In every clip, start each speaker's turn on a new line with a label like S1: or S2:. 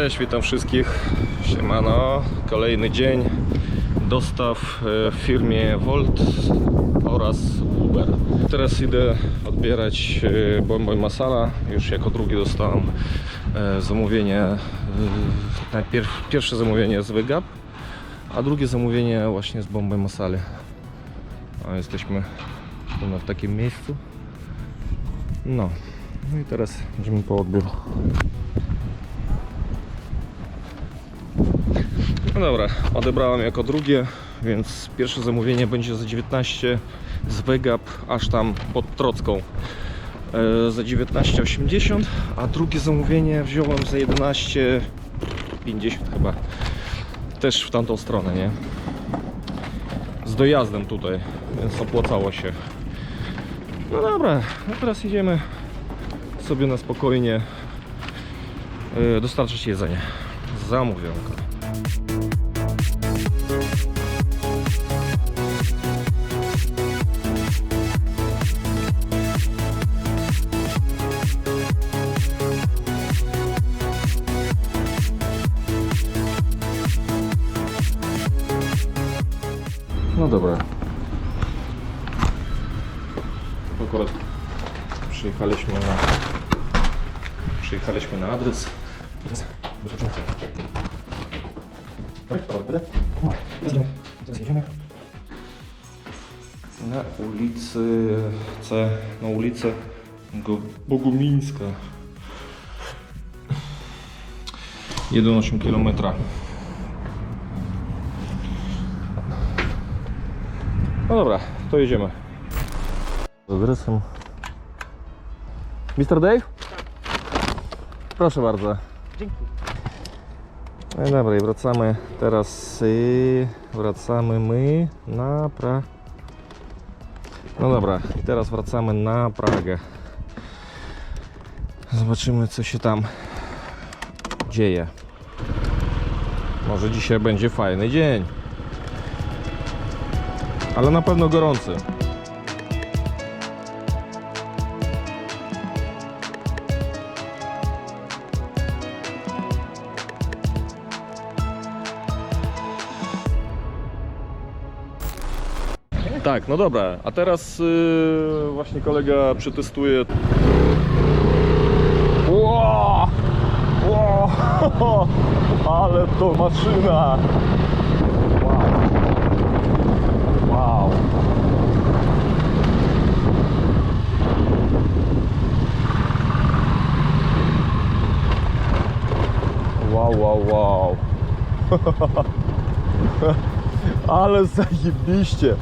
S1: Cześć, witam wszystkich. Siemano. Kolejny dzień dostaw e, w firmie Volt oraz Uber. Teraz idę odbierać e, Bombo i Masala. Już jako drugi dostałem e, zamówienie. Najpierw pierwsze zamówienie z Wygap, a drugie zamówienie właśnie z Bombo i Masali. A jesteśmy w takim miejscu. No. No i teraz idziemy po odbiór. No dobra, odebrałem jako drugie, więc pierwsze zamówienie będzie za 19 z Wegap aż tam pod Trocką e, za 19,80 a drugie zamówienie wziąłem za 11,50 chyba też w tamtą stronę, nie? Z dojazdem tutaj, więc opłacało się. No dobra, no teraz idziemy sobie na spokojnie e, dostarczyć jedzenie. Zamówionko. No dobra. Akurat przyjechaliśmy na przyjechaliśmy na adres. Na ulicy C, na ulicę Bogumińska. 1,8 km. No dobra, to jedziemy. Z adresem. Mr. Dave? Proszę bardzo.
S2: Dzięki.
S1: No i dobra, i wracamy teraz. y, Wracamy my na pra. No dobra, i teraz wracamy na Pragę. Zobaczymy, co się tam dzieje. Może dzisiaj będzie fajny dzień. Ale na pewno gorący. Tak, no dobra, a teraz yy, właśnie kolega przetestuje. Ło! Ło! Ale to maszyna! Wow! Wow! Wow, wow, wow! Ale zajebiście!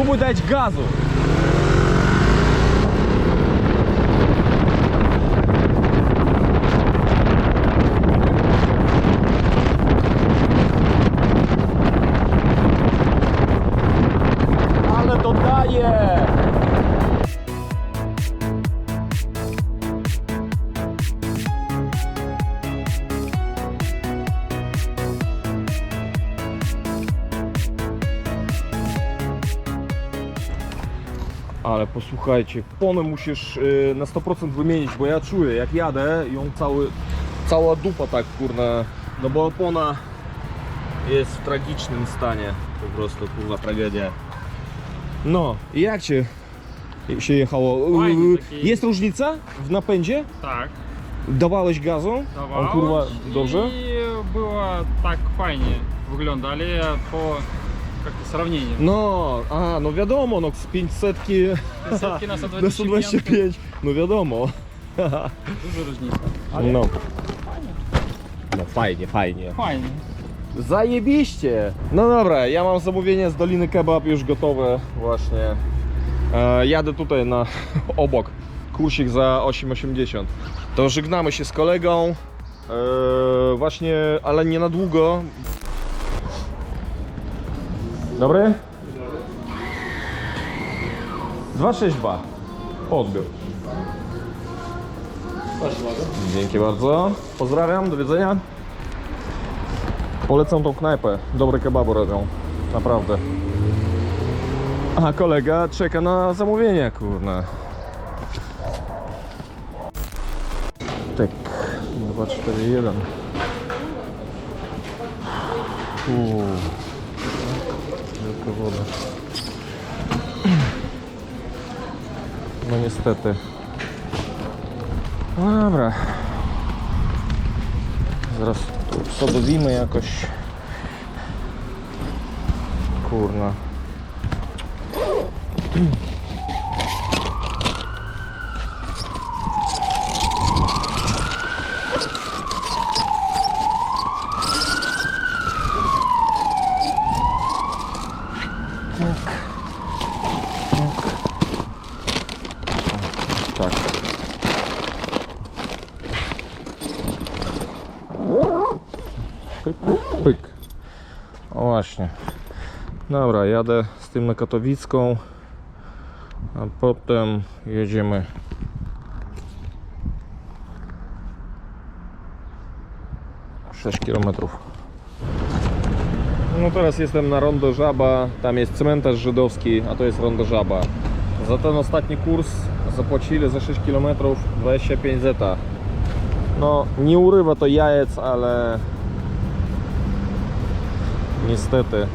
S1: Spróbuj, dać gazu. Ale to Ale posłuchajcie, ponę musisz y, na 100% wymienić, bo ja czuję jak jadę i on cały, cała dupa tak kurna, no bo opona jest w tragicznym stanie, po prostu kurwa tragedia. No i jak cię się jechało?
S2: Fajnie,
S1: Y,
S2: taki-
S1: Jest różnica w napędzie?
S2: Tak,
S1: Dawałeś gazu?
S2: dawało
S1: On kurwa dobrze?
S2: I było tak fajnie wyglądali po как сравнение.
S1: No, a no wiadomo, no z 500
S2: Setki na
S1: na
S2: 125.
S1: 125, no wiadomo.
S2: Duża różnica. Ale
S1: No. No fajnie, fajnie.
S2: fajnie.
S1: Zajebiście! No dobra, ja mam zamówienie z Doliny Kebab już gotowe właśnie. E, jadę tutaj na obok. Kursik za 8,80. To żegnamy się z kolegą. E, właśnie, ale nie na długo. Dobry? 262. Odbiór. Dzięki bardzo. Pozdrawiam, do widzenia. Polecam tą knajpę. Dobre kebaby robią. Naprawdę. A kolega czeka na zamówienie, kurna. Tak, 2, 4, 1. Uuu. Woda. No niestety. No dobra. Zaraz tu obsodowimy jakoś. Kurna. Tak. Pyk, pyk, pyk. O właśnie. Dobra, jadę z tym na Katowicką, a potem jedziemy. Sześć kilometrów. No teraz jestem na Rondo Żaba, tam jest cmentarz żydowski, a to jest Rondo Żaba. Za ten ostatni kurs zapłacili za 6 km 25 zeta. No nie urywa to jajec, ale niestety.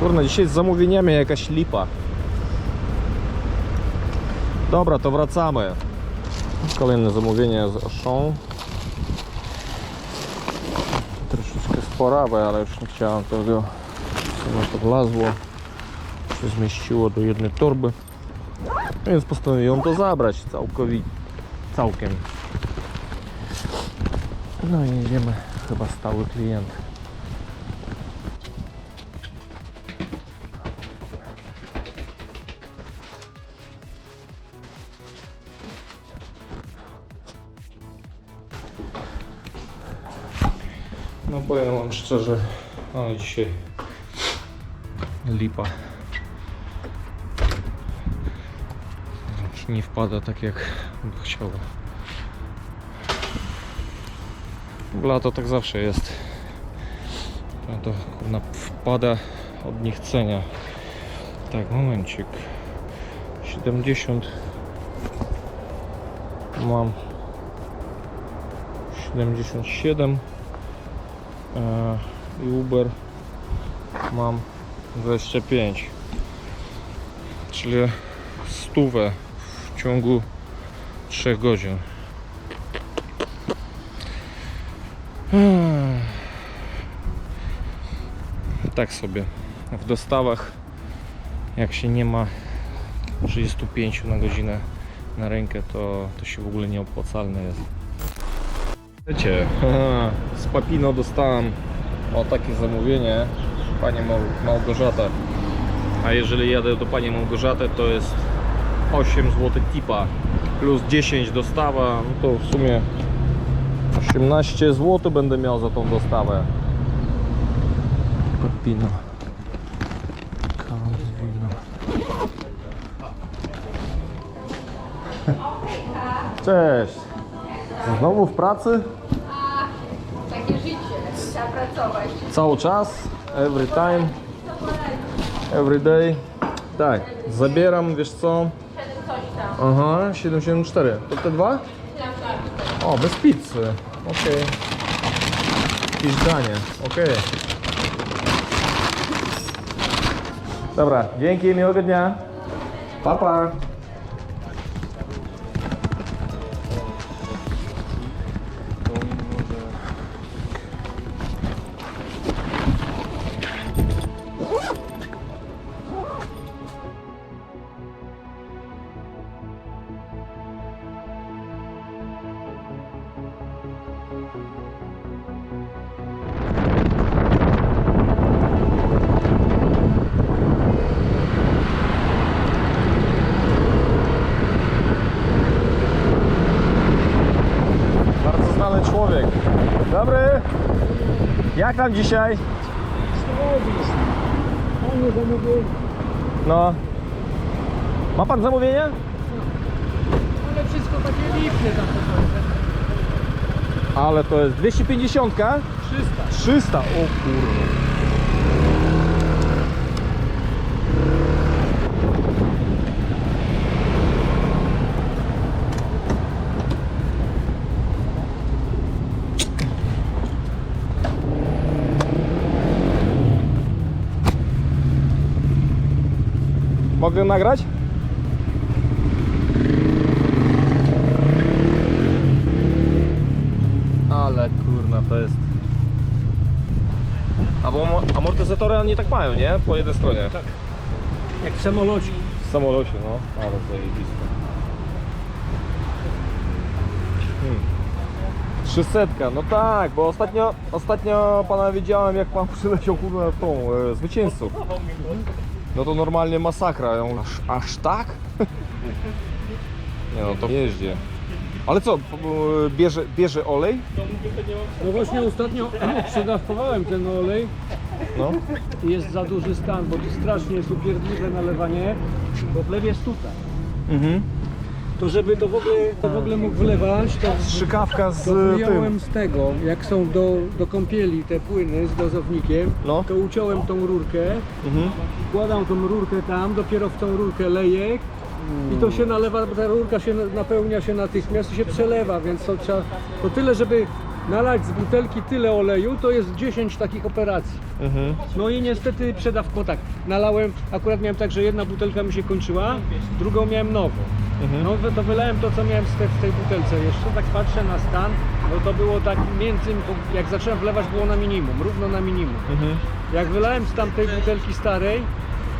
S1: Kurna, dzisiaj z zamówieniami jakaś lipa. Dobra, to wracamy. Kolejne zamówienie z Auchan. Troszeczkę sporawe, ale już nie chciałem tego. Sobie to wlazło. Się zmieściło do jednej torby. Więc postanowiłem to zabrać całkowicie. Całkiem. No i jedziemy. Chyba stały klient. Powiem wam szczerze, ale dzisiaj lipa. Nie wpada tak jak bym chciał. W lato tak zawsze jest. To kurna wpada od niechcenia. Tak, momencik. 70 mam 77 e, i Uber mam 25 czyli stówę w ciągu 3 godzin. Hmm. tak sobie. W dostawach jak się nie ma 35 na godzinę na rękę to, to się w ogóle nieopłacalne jest Wiecie, z Papino dostałem. O takie zamówienie. Pani Mał- Małgorzata. A jeżeli jadę do Pani Małgorzaty to jest 8 zł tipa plus 10 dostawa no to w sumie 18 zł będę miał za tą dostawę. Papino. Cześć Znowu w pracy?
S3: Takie życie, trzeba pracować.
S1: Cały czas, every time, every day. Tak, zabieram, wiesz co?
S3: Coś tam.
S1: Aha, 774. To te dwa? O, bez pizzy. Okej. Jakieś danie. Okej. Dobra, dzięki, miłego dnia. Pa, pa. Człowiek. Dobry. Jak tam dzisiaj? No. Ma pan zamówienie?
S2: Ale wszystko takie lipne tam
S1: Ale to jest 250?
S2: 300.
S1: 300. O kurwa. Mogę nagrać? Ale kurna, to jest... A bo amo- amortyzatory oni tak mają, nie? Po jednej stronie.
S4: Tak. Jak w samolocie.
S1: W samolocie, no. Ale zajebiste. Hmm. 300, no tak, bo ostatnio, ostatnio pana widziałem jak pan przyleciał kurwa tą e, zwycięzców. No to normalnie masakra. Ja mówię, Aż, aż tak? Nie no to jeździ. Ale co, p- bierze, bierze olej?
S4: No właśnie ostatnio przedawkowałem ten olej
S1: No.
S4: i jest za duży stan, bo to strasznie jest upierdliwe nalewanie, bo wlew jest tutaj.
S1: Mhm.
S4: To żeby to w ogóle, to w ogóle mógł wlewać, to,
S1: Strzykawka z
S4: to wyjąłem
S1: tym.
S4: z tego, jak są do, do kąpieli te płyny z dozownikiem,
S1: No.
S4: to uciąłem tą rurkę,
S1: Mhm.
S4: wkładam tą rurkę tam, dopiero w tą rurkę leję i to się nalewa, bo ta rurka się na- napełnia się natychmiast i się przelewa, więc to trzeba, to tyle, żeby nalać z butelki tyle oleju, to jest 10 takich operacji.
S1: Mhm.
S4: No i niestety przedawko tak, nalałem, akurat miałem tak, że jedna butelka mi się kończyła, drugą miałem nową.
S1: Mhm.
S4: No wy- to wylałem to, co miałem z te, tej butelce jeszcze, tak patrzę na stan, no to było tak między, jak zacząłem wlewać było na minimum, równo na minimum.
S1: Mhm.
S4: Jak wylałem z tamtej butelki starej,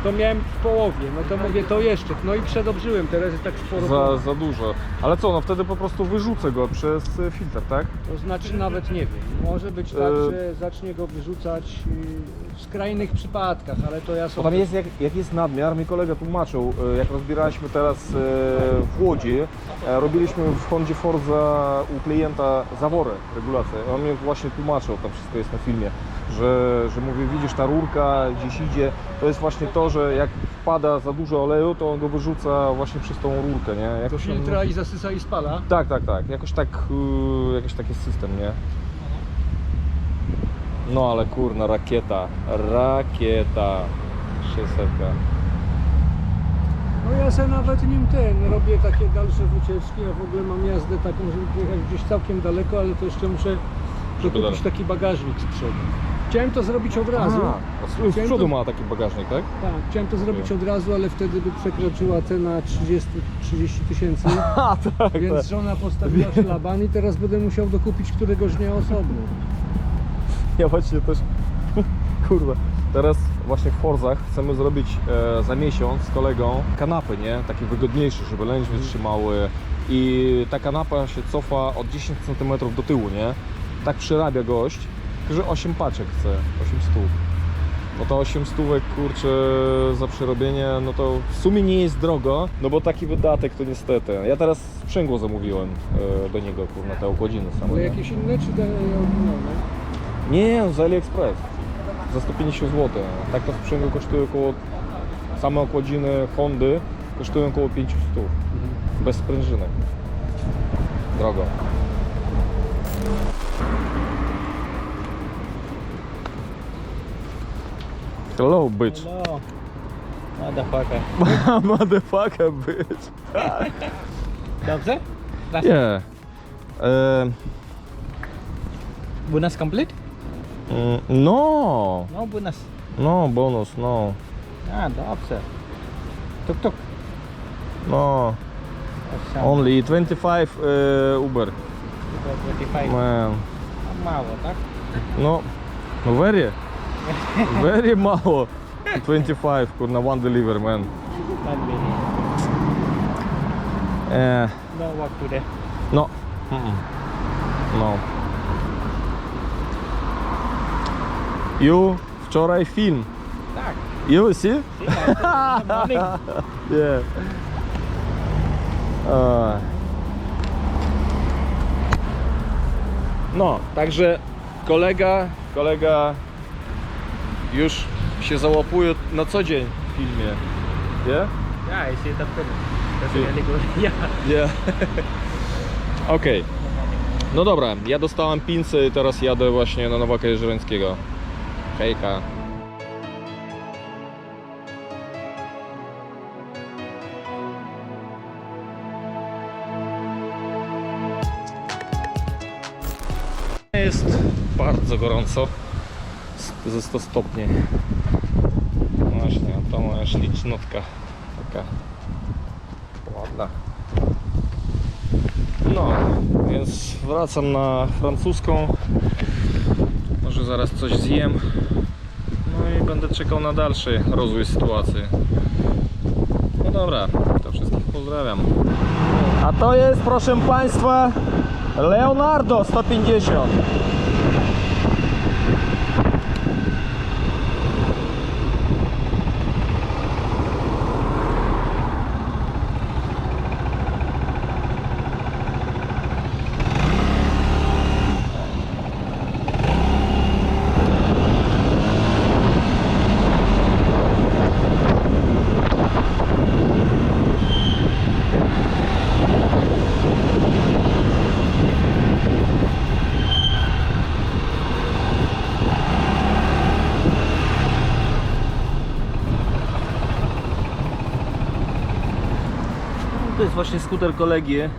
S4: to miałem w połowie, no to mówię to jeszcze, no i przedobrzyłem, teraz jest tak sporo.
S1: Za, za dużo. Ale co, no wtedy po prostu wyrzucę go przez e, filtr, tak?
S4: To znaczy nawet nie wiem, może być tak,
S1: E-
S4: że zacznie go wyrzucać yy, w skrajnych przypadkach, ale to ja
S1: Bo
S4: sobie...
S1: tam jest, jak, jak jest nadmiar, mi kolega tłumaczył, e, jak rozbieraliśmy teraz e, w Łodzi, e, robiliśmy w Hondzie Forza u klienta zaworę, regulację. I On mi właśnie tłumaczył, tam wszystko jest na filmie, że, że mówi, widzisz ta rurka gdzieś idzie, to jest właśnie to, że jak wpada za dużo oleju, to on go wyrzuca właśnie przez tą rurkę, nie?
S4: do
S1: Jakoś tam-
S4: filtra i zasysa i spala.
S1: Tak, tak, tak. Jakoś tak, yy, jakiś taki system, nie? No ale kurna, rakieta, rakieta, 600.
S4: No ja se nawet nim ten, robię takie dalsze wycieczki, a w ogóle mam jazdę taką, żeby pojechać gdzieś całkiem daleko, ale to jeszcze muszę
S1: Żeby
S4: dokupić taki bagażnik z przodu. Chciałem to zrobić od razu.
S1: A, z, z
S4: Chciałem
S1: przodu
S4: to-
S1: ma taki bagażnik, tak?
S4: Tak, chciałem to zrobić od razu, ale wtedy by przekroczyła cena 30 30 tysięcy,
S1: A, tak,
S4: więc żona postawiła szlaban i teraz będę musiał dokupić któregoś dnia osobno.
S1: Ja właśnie też, kurwa, teraz właśnie w Forzach chcemy zrobić e, za miesiąc z kolegą kanapy, nie? Takie wygodniejsze, żeby lędź wytrzymały i ta kanapa się cofa od 10 cm do tyłu, nie? Tak przyrabia gość, że 8 paczek chce, 8 stóp. No to 8 stówek, kurczę, za przerobienie, no to w sumie nie jest drogo, no bo taki wydatek to niestety. Ja teraz sprzęgło zamówiłem e, do niego, kurna, te okładziny same.
S4: Ale
S1: nie?
S4: jakieś inne czy te oryginalne?
S1: Nie, z AliExpress. Za 150 zł. Tak to sprzęgło kosztuje około... Same okładziny Hondy kosztują około 500. Bez sprężynek. Drogo. Hello, bitch.
S5: No. Motherfucker.
S1: Motherfucker, bitch.
S5: Dobrze?
S1: Yeah. Um,
S5: Bonus complete?
S1: mm, no.
S5: No bonus.
S1: No, bonus, no.
S5: Ah, dobrze. Tuk tuk.
S1: No. Only 25 uh, Uber.
S5: 25.
S1: Man.
S5: Tak?
S1: No, no very, very mało. 25, kurna, one deliver, man.
S5: Not really.
S1: Eh,
S5: No work today.
S1: no. Mm-mm. No. You wczoraj film.
S5: Tak.
S1: You see?
S5: Morning.
S1: Yeah. Uh. No, także kolega, kolega już się załapuje na co dzień w filmie. Yeah?
S5: Yeah, I see the film. That's
S1: See.
S5: really good. Yeah.
S1: Yeah. Okej. No dobra, ja dostałem i teraz jadę właśnie na Nowaka Jeżereńskiego. Hejka. Jest bardzo gorąco. Ze 100 stopni. Właśnie, to moja ślicznotka taka ładna. No, więc wracam na francuską. Może zaraz coś zjem. No i będę czekał na dalszy rozwój sytuacji. No dobra, to wszystkich pozdrawiam. A to jest, proszę Państwa, Leonardo 150. właśnie skuter kolegi, e,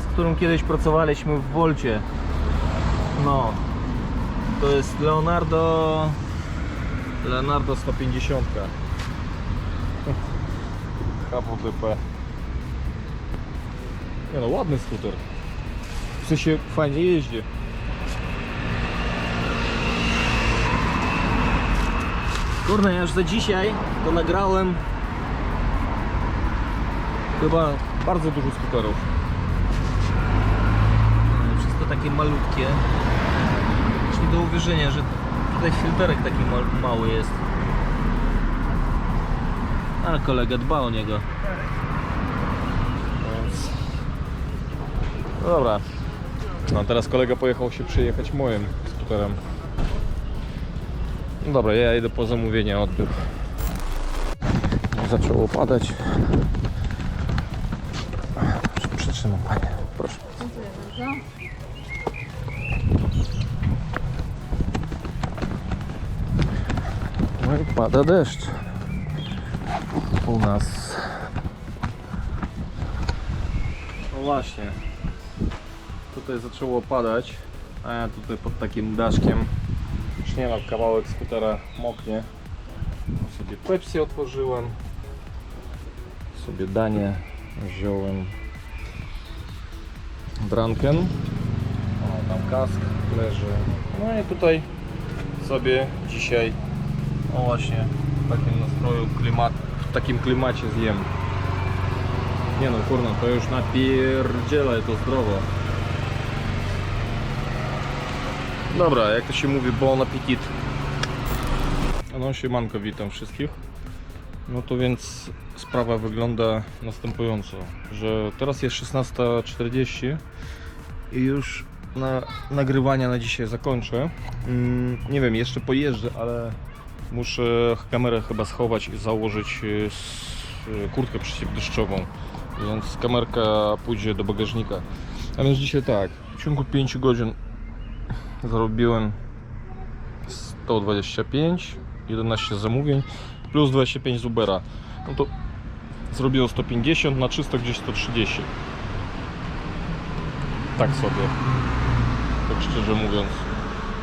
S1: z którym kiedyś pracowaliśmy w Wolcie. No, to jest Leonardo Leonardo 150 HWDP Nie no, ładny skuter. W sensie fajnie jeździ. Kurde, ja już za dzisiaj to nagrałem. Chyba bardzo dużo skuterów. No, Wszystko takie malutkie. Aż nie do uwierzenia, że tutaj filterek taki ma mały jest. A kolega dba o niego. Więc... No dobra. No teraz kolega pojechał się przejechać moim skuterem. No dobra, ja idę po zamówienie odbiór. Zaczęło padać. Przytrzymam panie, proszę. No i pada deszcz. U nas. No właśnie. Tutaj zaczęło padać, a ja tutaj pod takim daszkiem już nie mam kawałek skutera moknie. Sobie Pepsi otworzyłem. Sobie danie wziąłem. Dranken. O, tam kask leży. No i tutaj sobie dzisiaj, o właśnie, w takim nastroju, klimat, w takim klimacie zjem. Nie no, kurna, to już napierdzielaj to zdrowo. Dobra, jak to się mówi, bon appetit. No siemanko, witam wszystkich. No to więc sprawa wygląda następująco, że teraz jest 16.40 i już na nagrywania na dzisiaj zakończę. Mm, nie wiem, jeszcze pojeżdżę, ale muszę kamerę chyba schować i założyć y, y, kurtkę przeciwdeszczową, więc kamerka pójdzie do bagażnika. A więc dzisiaj tak, w ciągu 5 godzin zarobiłem 125, 11 zamówień plus 25 z Ubera. No to zrobiło 150 na 300 gdzieś 130. Tak sobie. Tak szczerze mówiąc.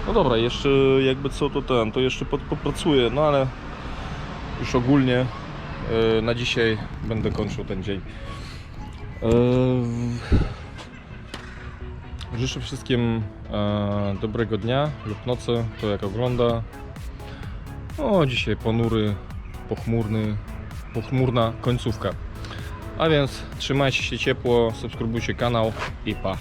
S1: No dobra, jeszcze jakby co to ten, to jeszcze pod- popracuję, no ale już ogólnie e, na dzisiaj będę kończył ten dzień. E, Życzę wszystkim e, dobrego dnia lub nocy, to jak ogląda. O, dzisiaj ponury, pochmurny, pochmurna końcówka. A więc trzymajcie się ciepło, subskrybujcie kanał i pa.